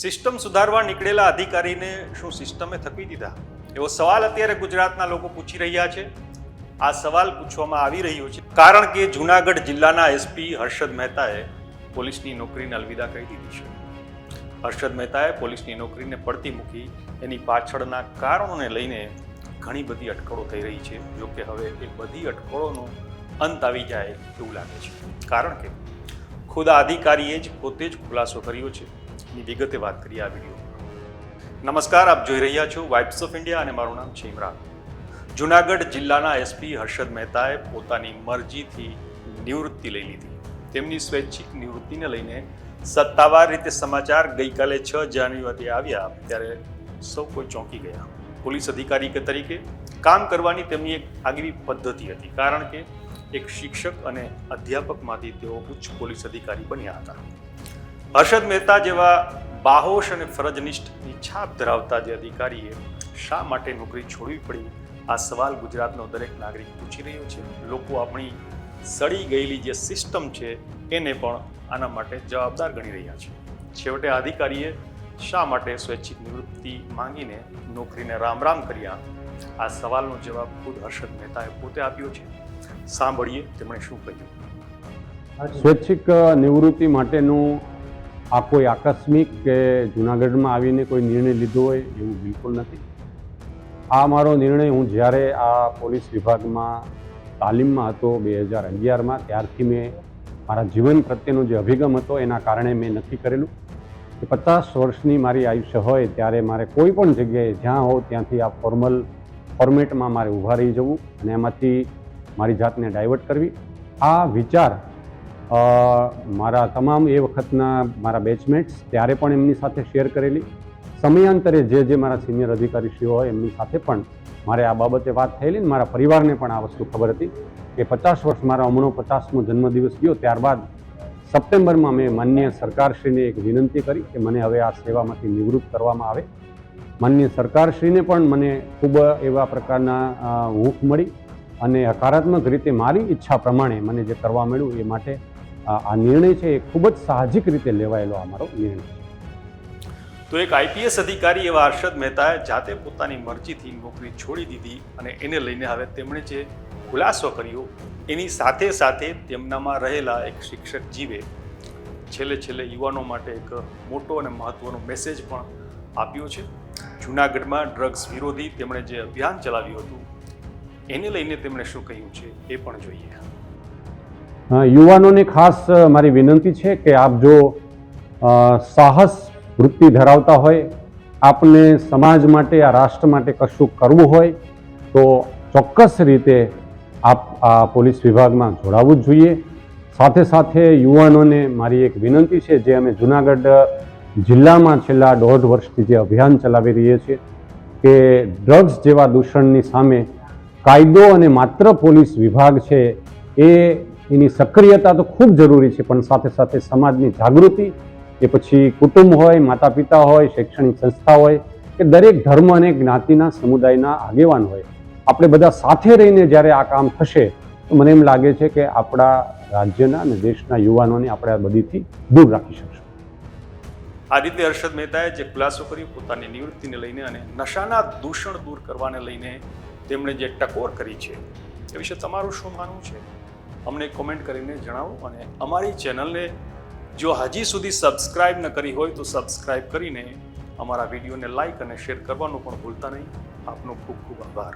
System સુધારવા નીકળેલા અધિકારીને શું સિસ્ટમે થકી દીધા? એવો સવાલ અત્યારે ગુજરાતના લોકો પૂછી રહ્યા છે. આ સવાલ પૂછવામાં આવી રહ્યો છે. કારણ કે જુનાગઢ જિલ્લાના એસપી હર્ષદ મહેતાએ પોલીસની નોકરીને અલવિદા કહી દીધી છે. હર્ષદ મહેતાએ પોલીસની નોકરીને પડતી મૂકી એની પાછળના કારણોને લઈને ઘણી બધી અટકળો થઈ રહી છે. જો કે હવે એ બધી અટકળોનો અંત આવી જાય એવું લાગે છે. કારણ કે ખુદ અધિકારીએ જ પોતે જ ખુલાસો કર્યો છે. એની વિગતે વાત કરીએ આ વીડિયો નમસ્કાર, આપ જોઈ રહ્યા છો વાઇબ્સ ઓફ ઇન્ડિયા અને મારું નામ છે ઇમરાન. જુનાગઢ જિલ્લાના એસપી હર્ષદ મહેતાએ પોતાની મરજીથી નિવૃત્તિ લઈ લીધી. તેમની સ્વૈચ્છિક નિવૃત્તિને લઈને સત્તાવાર રીતે સમાચાર ગઈકાલે છ જાન્યુઆરી આવ્યા ત્યારે સૌ કોઈ ચોંકી ગયા. પોલીસ અધિકારી તરીકે કામ કરવાની તેમની એક આગવી પદ્ધતિ હતી, કારણ કે એક શિક્ષક અને અધ્યાપકમાંથી તેઓ ઉચ્ચ પોલીસ અધિકારી બન્યા હતા. હર્ષદ મહેતા જેવા બાહોશ અને ફરજનિષ્ઠની છાપ ધરાવતા જે અધિકારીએ શા માટે નોકરી છોડવી પડી? આ સવાલ ગુજરાતનો દરેક નાગરિક પૂછી રહ્યો છે. લોકો આપણી સડી ગયેલી જે સિસ્ટમ છે એને પણ આના માટે જવાબદાર ગણી રહ્યા છે. છેવટે અધિકારીએ શા માટે સ્વૈચ્છિક નિવૃત્તિ માંગીને નોકરીને રામ રામ કર્યા? આ સવાલનો જવાબ ખુદ હર્ષદ મહેતાએ પોતે આપ્યો છે. સાંભળીએ તેમણે શું કહ્યું. સ્વૈચ્છિક નિવૃત્તિ માટેનું આ કોઈ આકસ્મિક કે જૂનાગઢમાં આવીને કોઈ નિર્ણય લીધો હોય એવું બિલકુલ નથી. આ મારો નિર્ણય હું જ્યારે આ પોલીસ વિભાગમાં તાલીમમાં હતો બે હજાર અગિયારમાં, ત્યારથી મેં મારા જીવન પ્રત્યેનો જે અભિગમ હતો એના કારણે મેં નક્કી કરેલું કે પચાસ વર્ષની મારી આયુષ્ય હોય ત્યારે મારે કોઈ પણ જગ્યાએ જ્યાં હોઉં ત્યાંથી આ ફોર્મલ ફોર્મેટમાં મારે ઊભા રહી જવું અને એમાંથી મારી જાતને ડાયવર્ટ કરવી. આ વિચાર મારા તમામ એ વખતના મારા બેચમેટ્સ ત્યારે પણ એમની સાથે શેર કરેલી. સમયાંતરે જે જે મારા સિનિયર અધિકારીશ્રીઓ હોય એમની સાથે પણ મારે આ બાબતે વાત થયેલી ને મારા પરિવારને પણ આ વસ્તુ ખબર હતી કે પચાસ વર્ષ મારા હમણો પચાસમો જન્મદિવસ ગયો, ત્યારબાદ સપ્ટેમ્બરમાં મેં માન્ય સરકારશ્રીને એક વિનંતી કરી કે મને હવે આ સેવામાંથી નિવૃત્ત કરવામાં આવે. માન્ય સરકારશ્રીને પણ મને ખૂબ એવા પ્રકારના હૂંફ મળી અને હકારાત્મક રીતે મારી ઈચ્છા પ્રમાણે મને જે કરવા મળ્યું એ માટે આ નિર્ણય છે એ ખૂબ જ સાહજિક રીતે લેવાયેલો અમારો નિર્ણય તો એક આઈપીએસ અધિકારી એવા હર્ષદ મહેતાએ જાતે પોતાની મરજીથી નોકરી છોડી દીધી અને એને લઈને હવે તેમણે જે ખુલાસો કર્યો, એની સાથે સાથે તેમનામાં રહેલા એક શિક્ષક જીવે છેલ્લે છેલ્લે યુવાનો માટે એક મોટો અને મહત્વનો મેસેજ પણ આપ્યો છે. જૂનાગઢમાં ડ્રગ્સ વિરોધી તેમણે જે અભિયાન ચલાવ્યું હતું, એને લઈને તેમણે શું કહ્યું છે એ પણ જોઈએ. યુવાનોને ખાસ મારી વિનંતી છે કે આપ જો સાહસ વૃત્તિ ધરાવતા હોય, આપને સમાજ માટે, આ રાષ્ટ્ર માટે કશું કરવું હોય, તો ચોક્કસ રીતે આપ આ પોલીસ વિભાગમાં જોડાવવું જ જોઈએ. સાથે સાથે યુવાનોને મારી એક વિનંતી છે, જે અમે જુનાગઢ જિલ્લામાં છેલ્લા દોઢ વર્ષથી જે અભિયાન ચલાવી રહીએ છીએ, કે ડ્રગ્સ જેવા દૂષણની સામે કાયદો અને માત્ર પોલીસ વિભાગ છે, એ એની સક્રિયતા તો ખૂબ જરૂરી છે, પણ સાથે સાથે સમાજની જાગૃતિ એ પછી કુટુંબ હોય માતા પિતા હોય, શૈક્ષણિક સંસ્થા હોય, કે દરેક ધર્મ અને જ્ઞાતિના સમુદાયના આગેવાન હોય. આપણે બધા સાથે રહીને જ્યારે આ કામ થશે, તો મને એમ લાગે છે કે આપણા રાજ્યના અને દેશના યુવાનોને આપણે આ બધીથી દૂર રાખી શકશું. આ રીતે હર્ષદ મહેતાએ જે ખુલાસો કર્યો, પોતાની નિવૃત્તિને લઈને અને નશાના દૂષણ દૂર કરવાને લઈને તેમણે જે ટકોર કરી છે, એ વિશે તમારું શું માનવું છે? અમને કોમેન્ટ કરીને જણાવો અને અમારી ચેનલને જો હજી સુધી સબસ્ક્રાઇબ ન કરી હોય તો સબસ્ક્રાઇબ કરીને અમારા વિડીયોને લાઈક અને શેર કરવાનું પણ ભૂલતા નહીં. આપનો ખૂબ ખૂબ આભાર.